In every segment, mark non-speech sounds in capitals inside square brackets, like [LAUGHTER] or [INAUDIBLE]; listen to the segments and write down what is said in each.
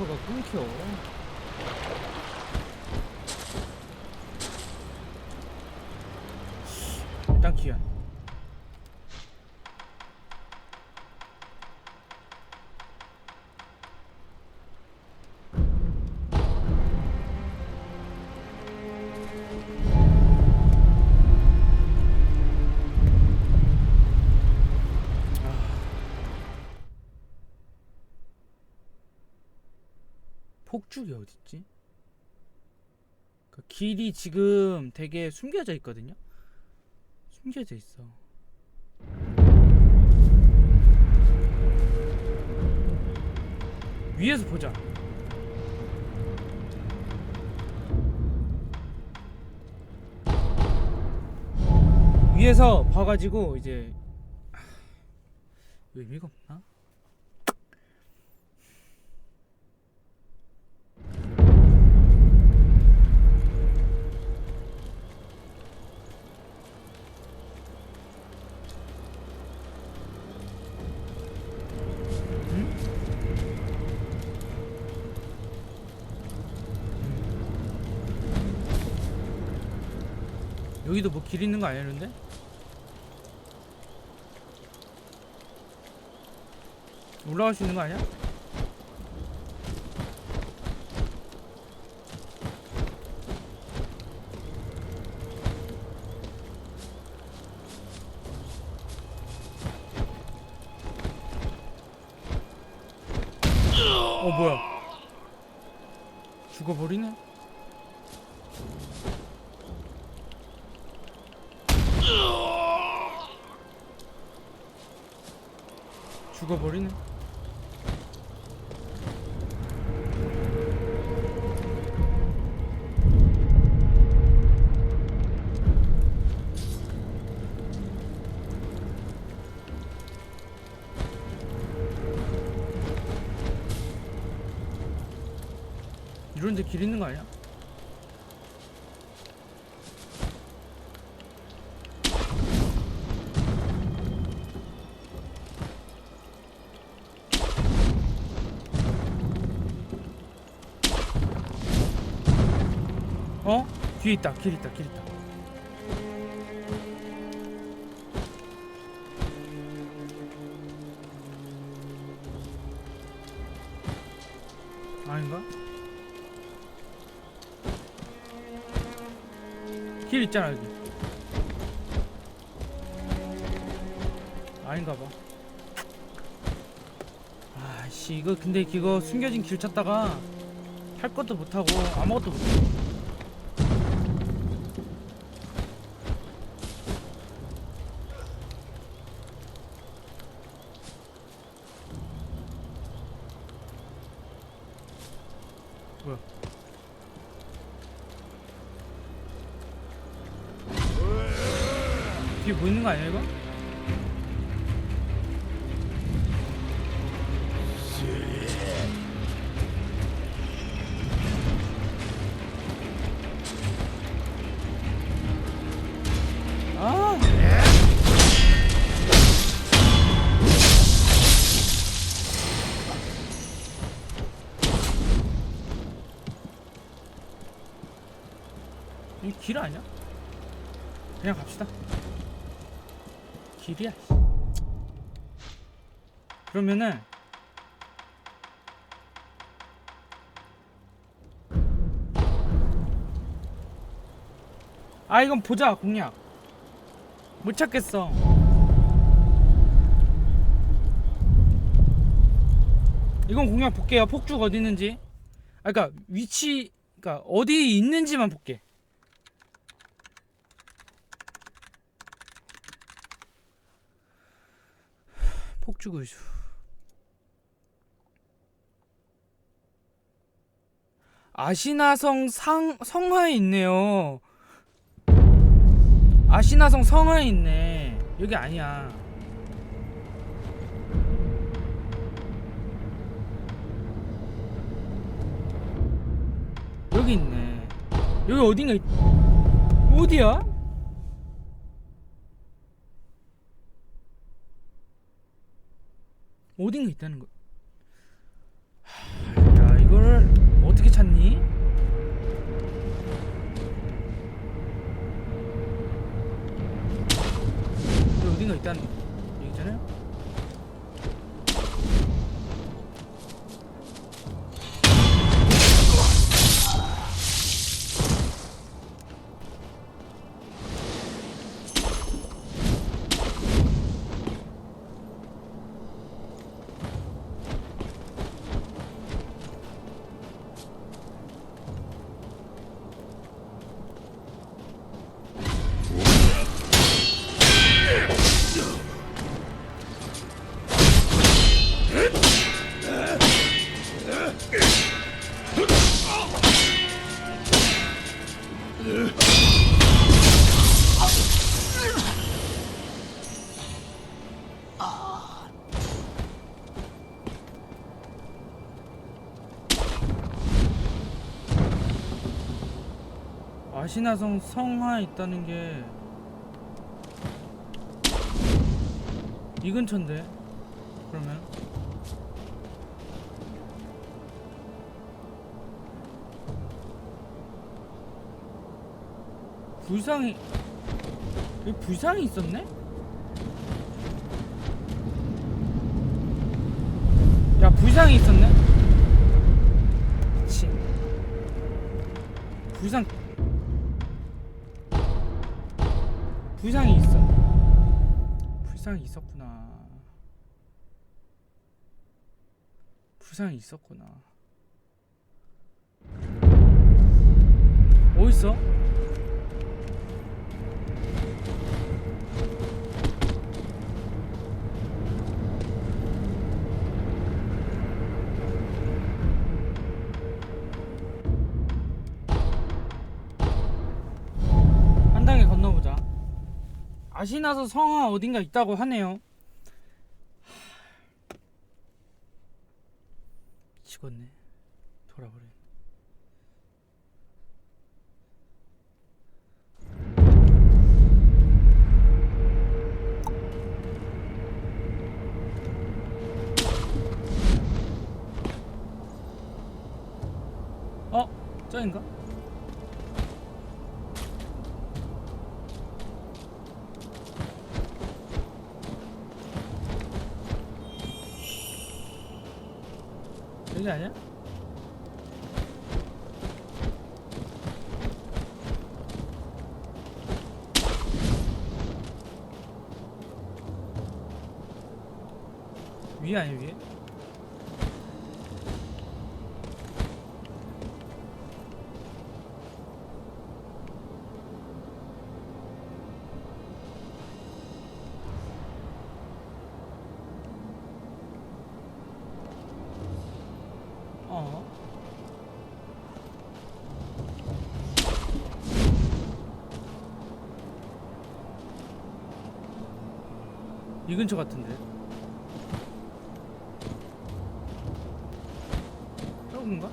벙커가 끊겨. 일단 귀한. 폭죽이 어딨지? 그 길이 지금 되게 숨겨져 있거든요. 숨겨져 있어. 위에서 보자. 위에서 봐가지고 이제 하, 의미가 없나? 여기도 뭐 길 있는 거 아니야, 근데? 올라갈 수 있는 거 아니야? 어 뭐야 죽어버리네 죽어버리네 뒤에 있다 길 있다 길 있다. 아닌가? 길 있잖아 여기. 아닌가 봐. 아씨 이거 근데 이거 숨겨진 길 찾다가 할 것도 못하고 아무것도 못해 이 길 아니야? 그냥 갑시다. 길이야. 씨. 그러면은 아 이건 보자 공략 못 찾겠어 이건 공략 볼게요 폭죽 어디 있는지 아 그니까 위치 그니까 어디 있는지만 볼게 폭죽 의수 아시나성 상 성하에 있네요. 아시나성 성하에 있네. 여기 아니야. 여기 있네. 여기 어딘가 있... 어디야? 어딘가 있다는 거. 야 이걸 어떻게 찾니? 어딘가 있다는 거. 아시나성 성화 있다는 게 이 근처인데 그러면 불상이 여기 불상이 있었네? 야 불상이 있었네? 미친 불상 불상이 있어. 불상이 있었구나. 불상이 있었구나. 어딨어? 아시나서 성화 어딘가 있다고 하네요. 죽었네. 돌아버려. 어? 저인가? 여기 아니야? 위에 아니야 위 이 근처 같은데. 저건가?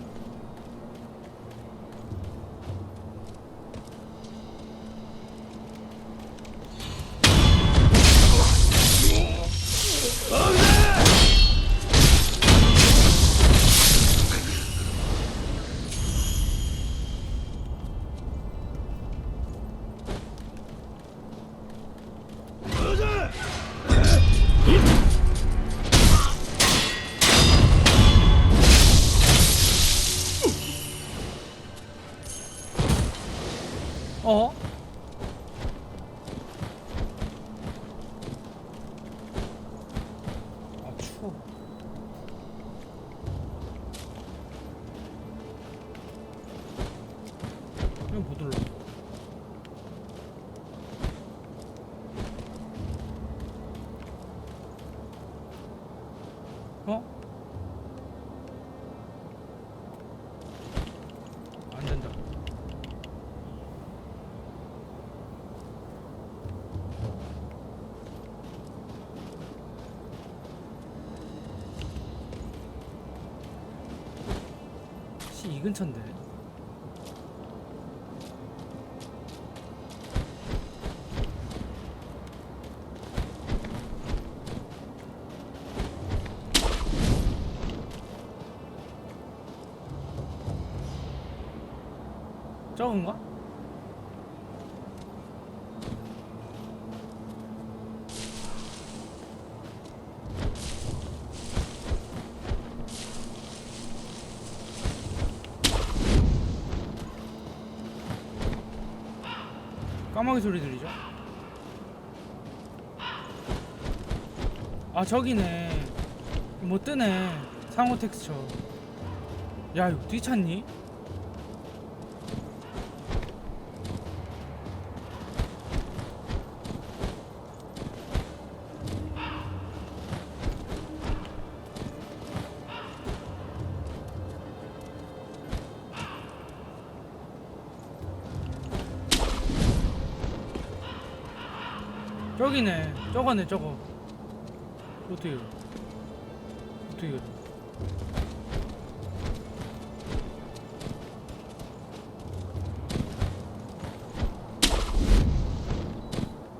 근처인데. 저건가? 까마귀 소리 들리죠? 아 저기네 뭐 뜨네 상호 텍스처 야 이거 어떻게 찾니? 저거네 저거. 어떻게 열어 어떻게 열어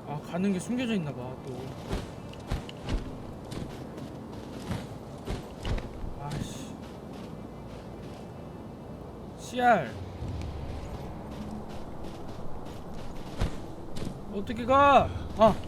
아 가는 게 숨겨져 있나 봐또. 아씨. CR 어떻게 가? 아!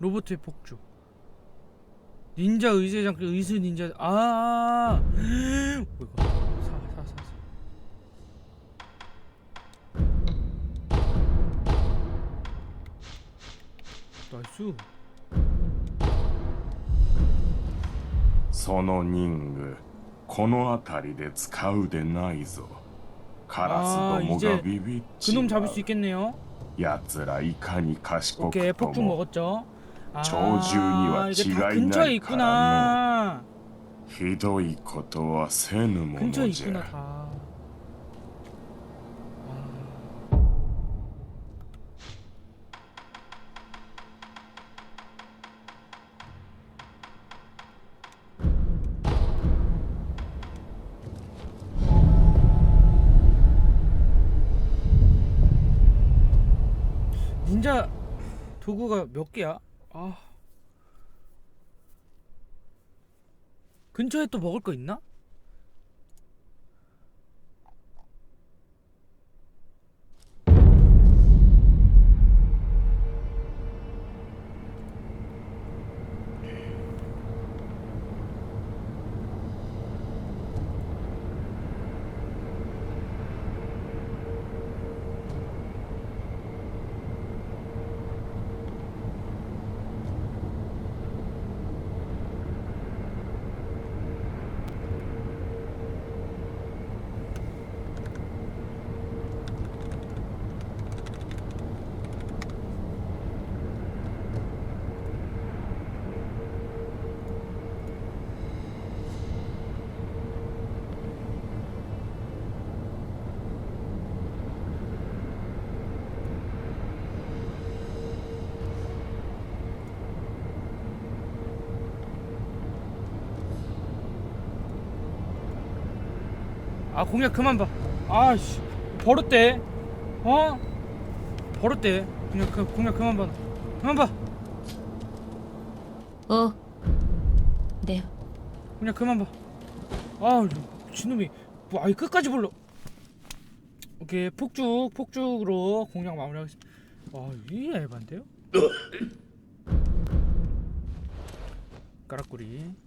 로봇의 폭주. 닌자 의세장 의수 닌자 아 뭐야 이거 사사 사. 사. 나이스. その任具この辺りで使うでないぞカラスどもがビビっち 그놈 ま 잡을 う 수 있겠네요. 奴らいかに賢 오케이 くと 폭죽 も 먹었죠. 아, 저주니와 이게 다 지가 근처에 있나이 있구나. ひどいことはせぬも 근처에 のじ 있구나 ゃ 다. 아. '닌자 도구가 몇 개야? 아. 근처에 또 먹을 거 있나? 아 공약 그만 봐. 아씨 버릇대. 어? 버릇대. 그냥 그 공약 그만 봐. 그만 봐. 어. 네. 그냥 그만 봐. 아 미친놈이 뭐 아예 끝까지 불러. 오케이 폭죽 폭죽으로 공략 마무리하겠습니다. 아이 얇반데요 [COUGHS] 까락꾸리.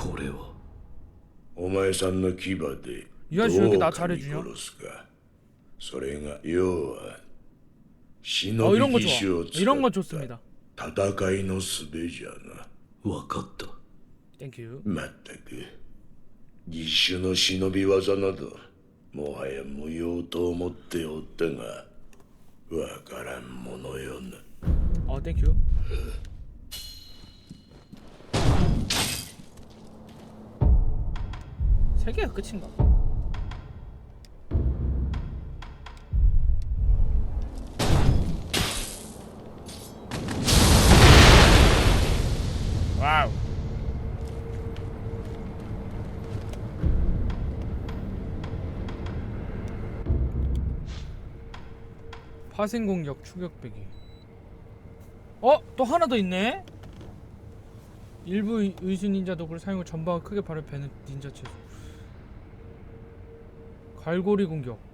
これはお前さんの牙でどう噛殺すか。それが要は忍び騎士を使った戦いのすべじゃな。わかった。まったく義手の忍び技などもはや無用と思っておったがわからんものよな。あ、oh, thank you 세 개가 끝인가? 와우. 파생 공격 추격 배기. 어? 또 하나 더 있네? 일부 의- 의수 닌자 도구를 사용해 전방을 크게 바로 베는 닌자 채소. 갈고리 공격.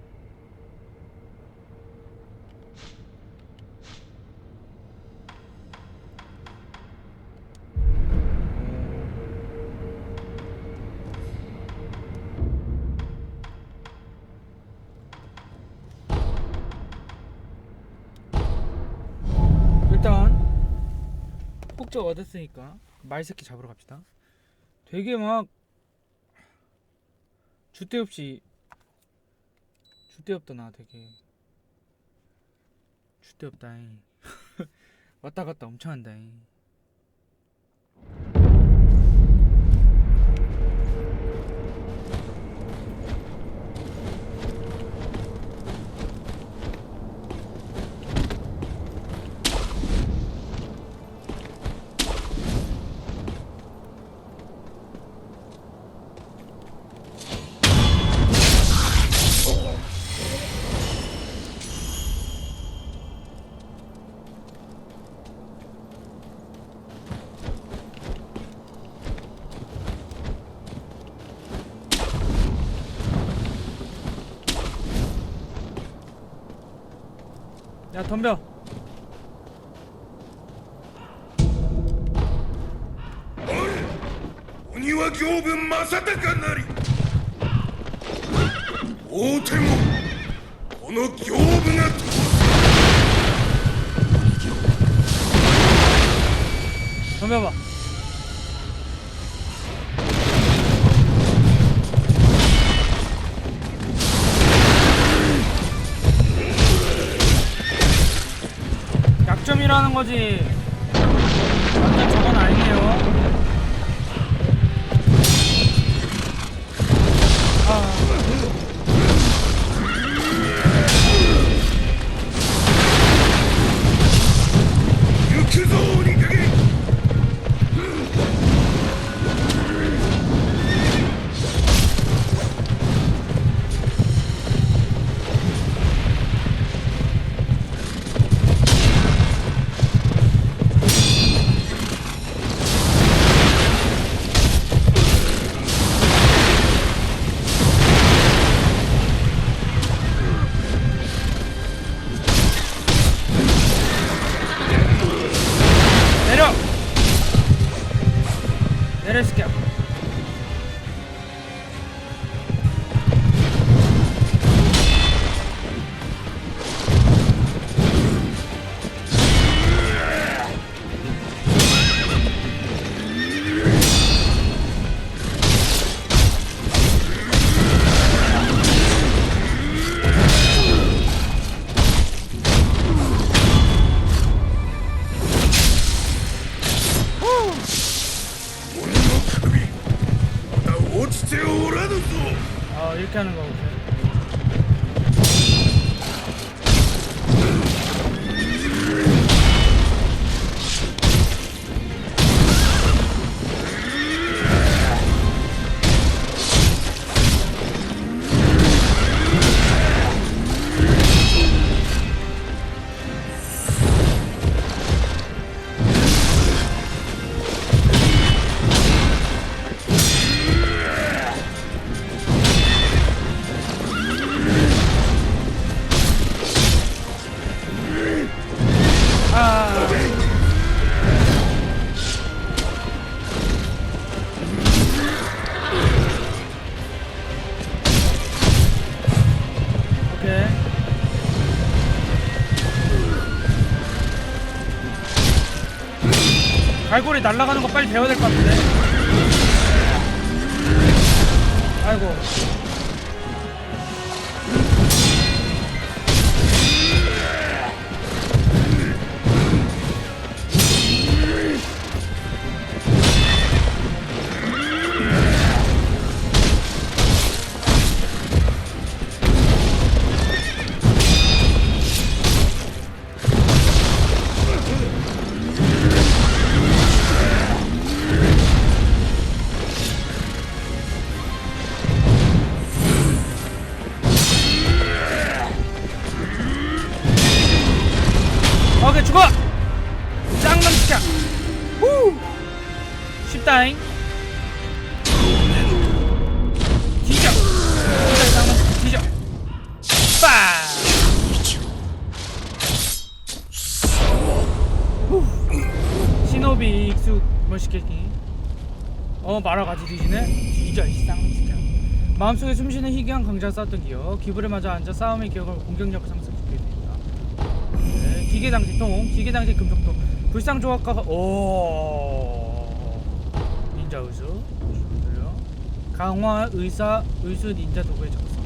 얻었으니까 말새끼 잡으러 갑시다. 되게 막 주대 없이 주대 없다 나 되게. 주대 없다잉. [LAUGHS] 왔다 갔다 엄청 한다잉 야 덤벼 鬼は行分正隆なり大手もこの行部が 덤벼봐 거지 날아가는 거 빨리 배워야 될 것 같은데 아 숨쉬는 희귀한 강자가 쌓았던 기억. 기부를 맞아 앉아 싸움의 기억을 공격력을 상승시키게 됩니다. 네, 기계장치 통 기계장치 금속통. 불상조각과 오! 닌자 의수. 강화 의사 의수 닌자 도구의 작성.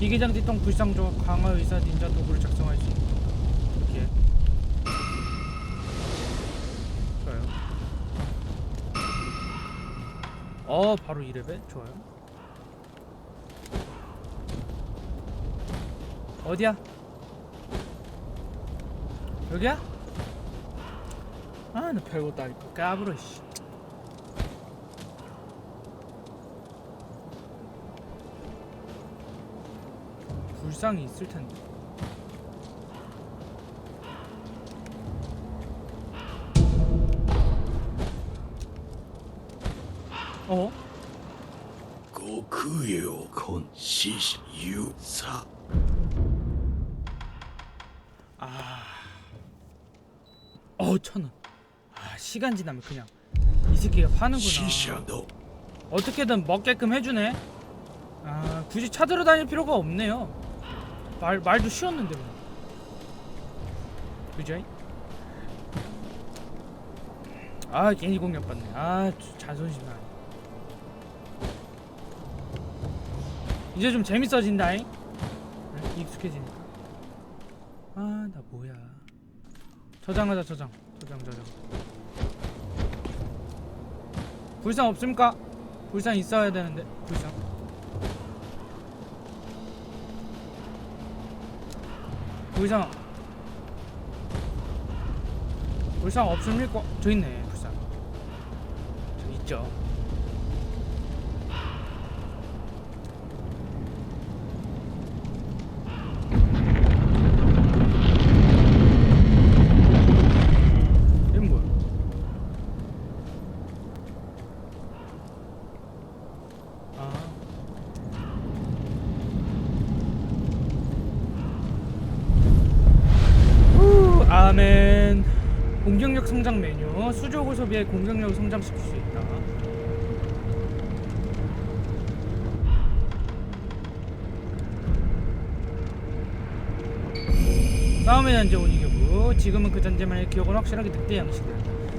기계장치 통 불상조각 강화 의사 닌자 도구를 작성할 수 이렇게. 좋아요. 어 바로 2레벨? 좋아요 어디야? 여기야? 아, 나 별것도 아니고 까불어 씨. 불상이 있을 텐데. 어, 천 원. 아, 시간 지나면 그냥 이 새끼가 파는구나. 어떻게든 먹게끔 해주네. 아, 굳이 찾으러 다닐 필요가 없네요. 말 말도 쉬웠는데 뭐. 그죠? 아, 괜히 공격받네. 아, 자존심 나. 이제 좀 재밌어진다잉. 익숙해지니까. 저장하자 저장. 저장 저장. 불상 없습니까? 불상 있어야 되는데 불상 불상 불상 없습니까? 저 있네 불상 저 있죠 이건 뭐야 아 후, 아멘. 공격력 성장 메뉴. 수족을 소비해 공격력을 성장시킬 수 있다. 싸움의 전제 오니교부. 지금은 그 전제만의 기억은 확실하게 늑대 양식이다.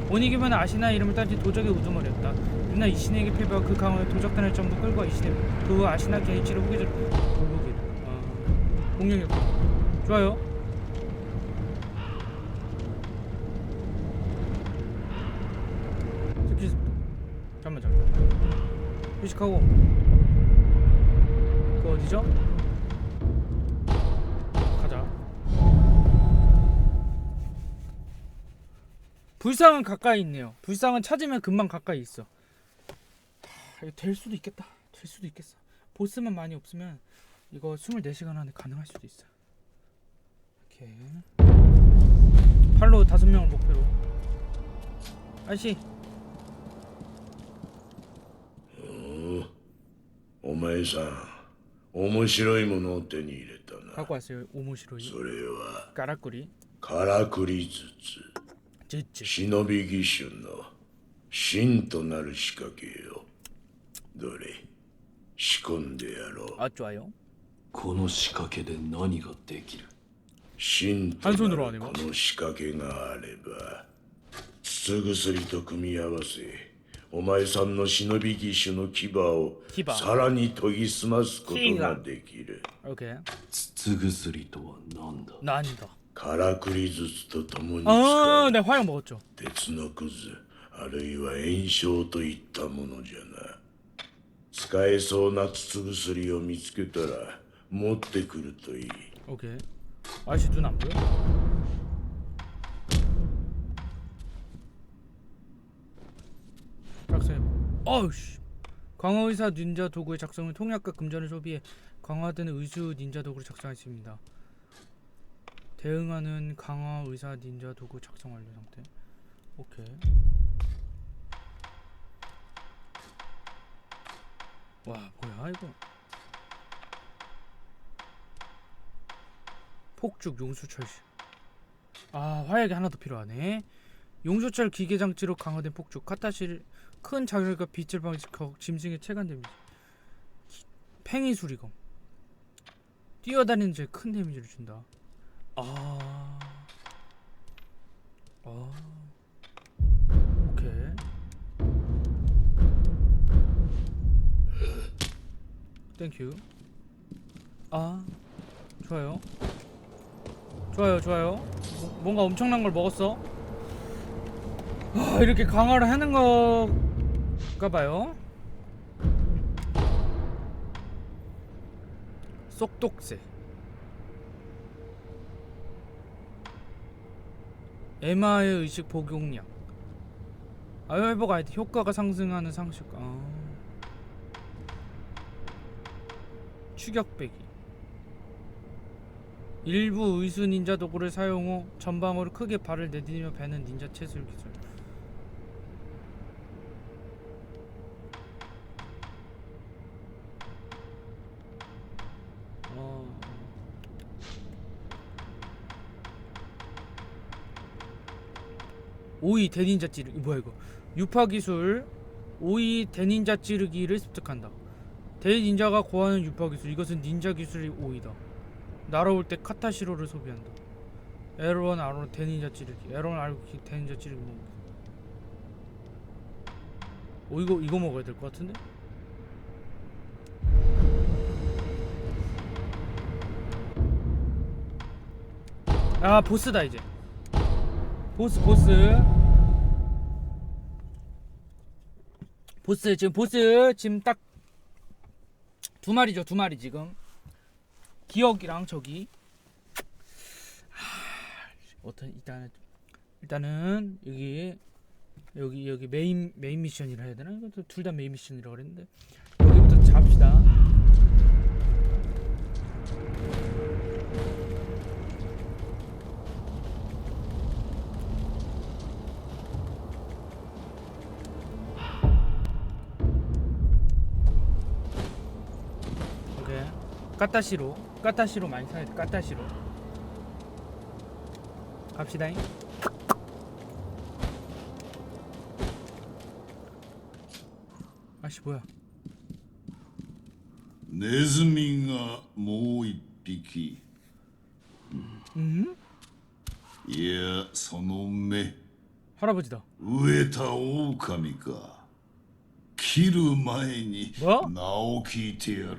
오니교부는 아시나의 이름을 따지 도적의 우두머리였다. 누나 이신에게 패배와 그 강화를 도적단을 전부 끌고 이신에 그후 아시나 게이치를 후계절 돌보게. 아, 공격력. 좋아요. 휴식하고. 그 어디죠? 가자. 불상은 가까이 있네요. 불상은 찾으면 금방 가까이 있어. 하, 될 수도 있겠다. 될 수도 있겠어. 보스만 많이 없으면 이거 24시간 안에 가능할 수도 있어. 이렇게 팔로 다섯 명을 목표로. 아저씨 お前さん、面白いものを手に入れたな。過去はそれ面白い？それは、からくり？からくり筒。忍び義手の真となる仕掛けよ。どれ？仕込んでやろう。あっちはよ。この仕掛けで何ができる？真となるこの仕掛けがあれば、筒薬と組み合わせ、お前さんの忍び騎手の牙をさらに研ぎ澄ますことができる。筒薬とは何だ？何だ？からくり術とともに使う。鉄のくず、あるいは炎症といったものじゃな。使えそうな筒薬を見つけたら持ってくるといい。オッケー I should do. 작성해봐 어우씨. 강화 의사 닌자 도구의 작성은 통약과 금전을 소비해 강화된 의수 닌자 도구를 있습니다. 대응하는 강화 의사 닌자 도구 작성 완료 상태. 오케이. 와 뭐야 이거? 폭죽 용수철 아 화약이 하나 더 필요하네. 용수철 기계 장치로 강화된 폭죽 카타실 큰 자결과 빛을 방지하고 짐승의 체감 데미지. 기- 팽이 수리검. 뛰어다니는 제 큰 데미지를 준다. 아... 아... 오케이. 땡큐. 아. 좋아요. 좋아요 좋아요. 뭐- 뭔가 엄청난 걸 먹었어. 아 이렇게 강화를 하는 거 가 봐요. 쏙독새 에마의 의식 복용량. 아회복 아이템 효과가 상승하는 상식. 아. 추격배기. 일부 의수 닌자 도구를 사용 후 전방으로 크게 발을 내디디며 베는 닌자 채술 기술 오이 대닌자 찌르기. 뭐야 이거? 유파 기술 오이 대닌자 찌르기를 습득한다. 대닌자가 고하는 유파 기술 이것은 닌자 기술이 오이다. 날아올 때 카타시로를 소비한다. 에러원 아로 대닌자 찌르기. 에러원 아로 대닌자 찌르기. 먹 어, 이거 이거 먹어야 될 것 같은데? 아 보스다 이제. 보스 보스 보스 지금 보스 지금 딱 두 마리죠 두 마리 지금. 기억이랑 저기. 하, 어떤 일단은 일단은 여기 여기 여기 메인 메인 미션이라 해야 되나? 이것도 둘 다 메인 미션이라고 그랬는데. 여기부터 잡시다 까따시로 까따시로 많이 사야 돼 까따시로 갑시다잉 아씨 뭐야 ネズミがもう一匹 음? いやその目 할아버지다 飢えた狼か切る前にも名を聞いてやる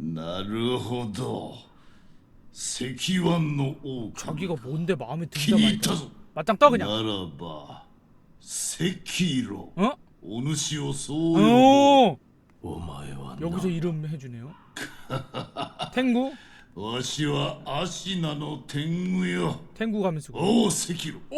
なるほど石腕の王か 자기가 뭔데 마음에 気 든다 に入っ 말이야 たぞ 맞짱 떠 그냥 ならば赤色 어? お主をそう呼ぼう 오 お前はな 여기서 이름 해주네요 탱구? わしは芦名の天狗よ 탱구 가면서 おう赤色